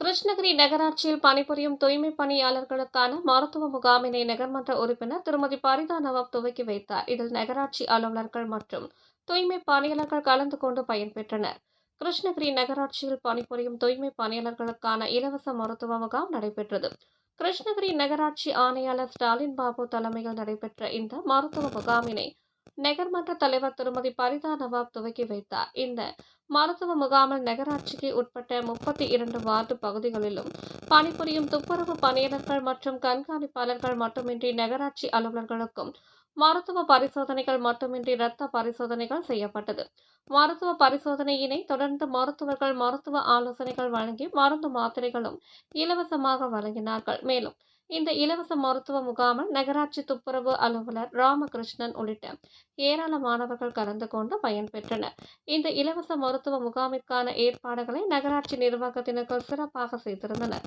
கிருஷ்ணகிரி நகராட்சியில் பணிபுரியும் தூய்மை பணியாளர்களுக்கான மருத்துவ முகாமினை நகர்மன்ற உறுப்பினர் திருமதி பரிதா நவாப் துவக்கி வைத்தார். இதில் நகராட்சி அலுவலர்கள் மற்றும் தூய்மை பணியாளர்கள் கலந்து கொண்டு பயன்பெற்றனர் கிருஷ்ணகிரி நகராட்சியில் பணிபுரியும் தூய்மை பணியாளர்களுக்கான இலவச மருத்துவ முகாம் நடைபெற்றது. கிருஷ்ணகிரி நகராட்சி ஆணையாளர் ஸ்டாலின் பாபு தலைமையில் நடைபெற்ற இந்த மருத்துவ முகாமினை நகர்மன்ற தலைவர் திருமதி பரிதா நவாப் துவக்கி வைத்தார். இந்த மருத்துவ முகாமில் நகராட்சிக்கு உட்பட்ட முப்பத்தி இரண்டு வார்டு பகுதிகளிலும் பணிபுரியும் துப்புரவு பணியாளர்கள் மற்றும் கண்காணிப்பாளர்கள் மட்டுமின்றி நகராட்சி அலுவலர்களுக்கும் மருத்துவ பரிசோதனைகள் மட்டுமின்றி இரத்த பரிசோதனைகள் செய்யப்பட்டது. மருத்துவ பரிசோதனையினை தொடர்ந்து மருத்துவர்கள் மருத்துவ ஆலோசனைகள் வழங்கி மருந்து மாத்திரைகளும் இலவசமாக வழங்கினார்கள். மேலும் இந்த இலவச மருத்துவ முகாமில் நகராட்சி துப்புரவு அலுவலர் ராமகிருஷ்ணன் உள்ளிட்ட ஏராளமானவர்கள் கலந்து கொண்டு பயன்பெற்றனர் இந்த இலவச மருத்துவ முகாமிற்கான ஏற்பாடுகளை நகராட்சி நிர்வாகத்தினர்கள் சிறப்பாக செய்திருந்தனர்.